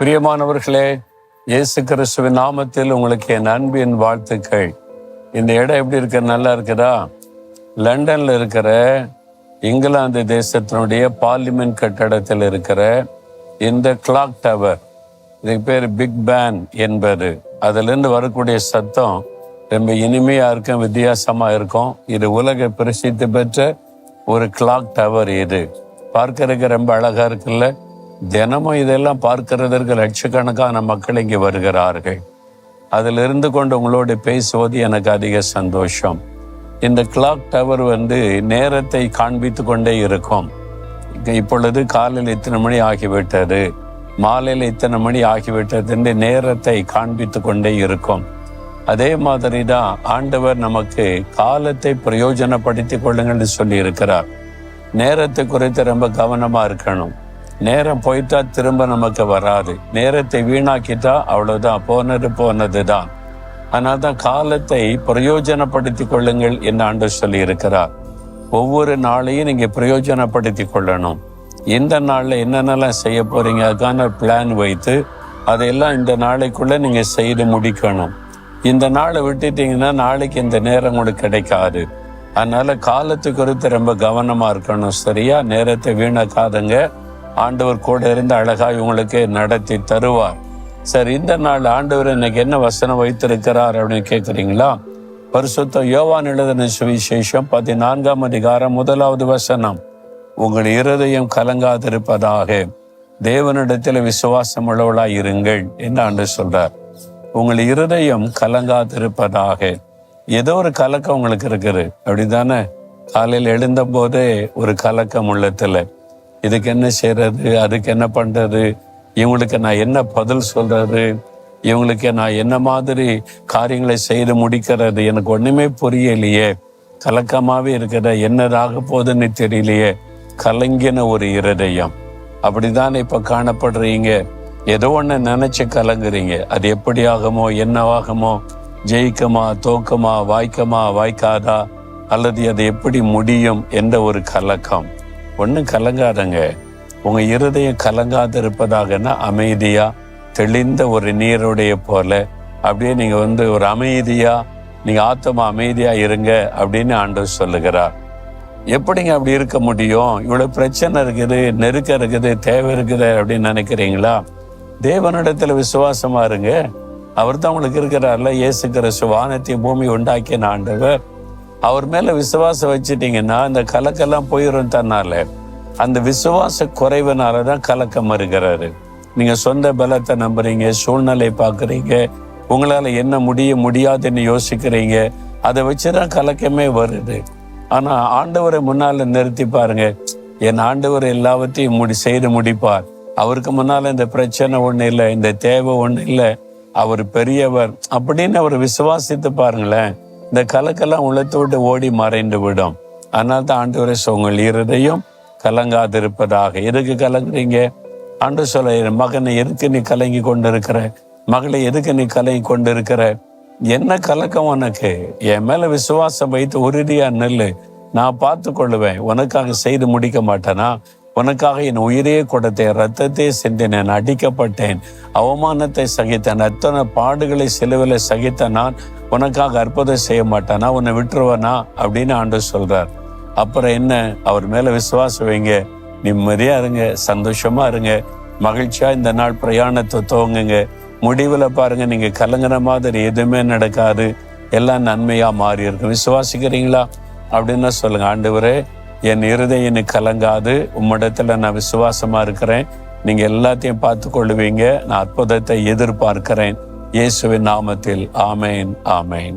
பிரியமானவர்களே இயேசு கிறிஸ்துவின் நாமத்தில் உங்களுக்கு என் அன்பின் வாழ்த்துக்கள். இந்த இடம் எப்படி இருக்க? நல்லா இருக்குதா? லண்டன்ல இருக்கிற இங்கிலாந்து தேசத்தினுடைய பார்லிமெண்ட் கட்டடத்தில் இருக்கிற இந்த கிளாக் டவர் இதுக்கு பேர் பிக் பேன் என்பது. அதிலிருந்து வரக்கூடிய சத்தம் ரொம்ப இனிமையா இருக்கும் வித்தியாசமா இருக்கும். இது உலக பிரசித்தி பெற்ற ஒரு கிளாக் டவர் இது. பார்க்கறதுக்கு ரொம்ப அழகா இருக்குல்ல? தினமும் இதெல்லாம் பார்க்கிறதற்கு லட்சக்கணக்கான மக்கள் இங்கே வருகிறார்கள். அதில் இருந்து கொண்டு உங்களோடு பேசுவது எனக்கு அதிக சந்தோஷம். இந்த கிளாக் டவர் வந்து நேரத்தை காண்பித்து கொண்டே இருக்கும். இப்பொழுது காலையில் இத்தனை மணி ஆகிவிட்டது. மாலையில் இத்தனை மணி ஆகிவிட்டது என்று நேரத்தை காண்பித்து கொண்டே இருக்கும். அதே மாதிரி தான் ஆண்டவர் நமக்கு காலத்தை பிரயோஜனப்படுத்தி கொள்ளுங்கள்னு சொல்லி இருக்கிறார் நேரத்தை குறித்து ரொம்ப கவனமா இருக்கணும். நேரம் போயிட்டா திரும்ப நமக்கு வராது. நேரத்தை வீணாக்கிட்டா அவ்வளவுதான் போனது போனது தான் ஆனால் தான் காலத்தை பிரயோஜனப்படுத்தி கொள்ளுங்கள் என்று ஆண்டு சொல்லி இருக்கிறார் ஒவ்வொரு நாளையும் நீங்க பிரயோஜனப்படுத்தி கொள்ளணும். இந்த நாளில் என்னென்னலாம் செய்ய போறீங்க அதுக்கான பிளான் வைத்து அதையெல்லாம் இந்த நாளைக்குள்ள நீங்க செய்து முடிக்கணும். இந்த நாளை விட்டுட்டீங்கன்னா நாளைக்கு இந்த நேரம் உங்களுக்கு கிடைக்காது. அதனால காலத்து குறித்து ரொம்ப கவனமா இருக்கணும். சரியா? நேரத்தை வீணாக்காதுங்க. ஆண்டவர் கூட இருந்து அழகாய் உங்களுக்கு நடத்தி தருவார். சரி இந்த நாள் ஆண்டவர் இன்னைக்கு என்ன வசனம் வைத்திருக்கிறார் அப்படின்னு கேட்குறீங்களா பரிசுத்த யோவான் எழுதின சுவிசேஷம் பதினான்காம் அதிகாரம் முதலாவது வசனம். உங்கள் இருதயம் கலங்காதிருப்பதாக. தேவனிடத்தில் விசுவாசம் உள்ளவளாய் இருங்கள் என்று ஆண்டு சொல்றார். உங்கள் இருதயம் கலங்காதிருப்பதாக. ஏதோ ஒரு கலக்கம் உங்களுக்கு இருக்குது. அப்படிதானே காலையில் எழுந்த போதே ஒரு கலக்கம் உள்ளத்தில். இதுக்கு என்ன செய்யறது அதுக்கு என்ன பண்றது இவங்களுக்கு நான் என்ன பதில் சொல்றது இவங்களுக்கு நான் என்ன மாதிரி காரியங்களை செய்து முடிக்கிறது எனக்கு ஒண்ணுமே புரியலையே. கலக்கமாவே இருக்கிற என்னதாக போகுதுன்னு தெரியலையே. கலங்கின ஒரு இருதயம். அப்படிதான் இப்ப காணப்படுறீங்க. ஏதோ ஒன்று நினைச்சு கலங்குறீங்க. அது எப்படி ஆகுமோ என்னவாகுமோ ஜெயிக்குமா தோக்குமா வாய்க்குமா வாய்க்காதா அல்லது அது எப்படி முடியும் என்ற ஒரு கலக்கம். ஒன்றும் கலங்காதங்க. உங்க இருதயம் கலங்காது இருப்பதாகனா அமைதியா தெளிந்த ஒரு நீருடைய போல. அப்படியே நீங்க வந்து ஒரு அமைதியா நீங்க ஆத்தமா அமைதியா இருங்க அப்படின்னு ஆண்டவர் சொல்லுகிறார். எப்படிங்க அப்படி இருக்க முடியும்? இவ்வளவு பிரச்சனை இருக்குது நெருக்கம் இருக்குது தேவை இருக்குது அப்படின்னு நினைக்கிறீங்களா? தேவனிடத்துல விசுவாசமா இருங்க. அவர் தான் உங்களுக்கு இருக்கிறார்ல. இயேசு கிறிஸ்து வானத்தை பூமி உண்டாக்கின ஆண்டவர். அவர் மேல விசுவாசம் வச்சுட்டிங்கன்னா அந்த கலக்கெல்லாம் போயிடும் தன்னால. அந்த விசுவாச குறைவுனால தான் கலக்கம் வருகிறாரு. நீங்க சொந்த பலத்தை நம்புறீங்க சூழ்நிலை பார்க்குறீங்க உங்களால என்ன முடிய முடியாதுன்னு யோசிக்கிறீங்க அதை வச்சுதான் கலக்கமே வருது. ஆனா ஆண்டவரை முன்னால நிறுத்தி பாருங்க. என் ஆண்டவர் எல்லாவற்றையும் முடி செய்து முடிப்பார். அவருக்கு முன்னால இந்த பிரச்சனை ஒண்ணு இல்லை இந்த தேவை ஒண்ணு இல்லை. அவர் பெரியவர் அப்படின்னு அவர் விசுவாசித்து பாருங்களேன். இந்த கலக்கெல்லாம் உள்ளத்தோடு விட்டு ஓடி மறைந்து விடும். அதனால தான் ஆண்டவரை உங்கள் இருதையும் கலங்காதிருப்பதாக. எதுக்கு கலங்குறீங்க? ஆண்டு சொல்ல மகனை எதுக்கு நீ கலங்கி கொண்டிருக்கிற? மகளை எதுக்கு நீ கலங்கி கொண்டிருக்கிற? என்ன கலக்கம் உனக்கு? என் மேல விசுவாசம் வைத்து உறுதியா நெல்லு. நான் பார்த்து கொள்ளுவேன் உனக்காக செய்து முடிக்க மாட்டேனா? உனக்காக என் உயிரையே கொடுத்தேன் ரத்தத்தை சிந்தினேன் அடிக்கப்பட்டேன். அவமானத்தை சகித்தேன் அத்தனை பாடுகளை சிலுவில சகித்த நான் உனக்காக அற்புதம் செய்ய மாட்டானா உன்னை விட்டுருவனா அப்படின்னு ஆண்டு சொல்றார். அப்புறம் என்ன? அவர் மேல விசுவாசம் வைங்க நிம்மதியா இருங்க சந்தோஷமா இருங்க மகிழ்ச்சியா இந்த நாள் பிரயாணத்தை துவங்குங்க. முடிவுல பாருங்க நீங்க கலங்குற மாதிரி எதுவுமே நடக்காது எல்லாம் நன்மையா மாறி இருக்கும் விசுவாசிக்கிறீங்களா? அப்படின்னு சொல்லுங்க ஆண்டு என் இருதயம் கலங்காது. உம்மிடத்துல நான் விசுவாசமா இருக்கிறேன். நீங்க எல்லாத்தையும் பார்த்து கொள்ளுவீங்க நான் அற்புதத்தை எதிர்பார்க்கிறேன். இயேசுவின் நாமத்தில். ஆமேன் ஆமேன்.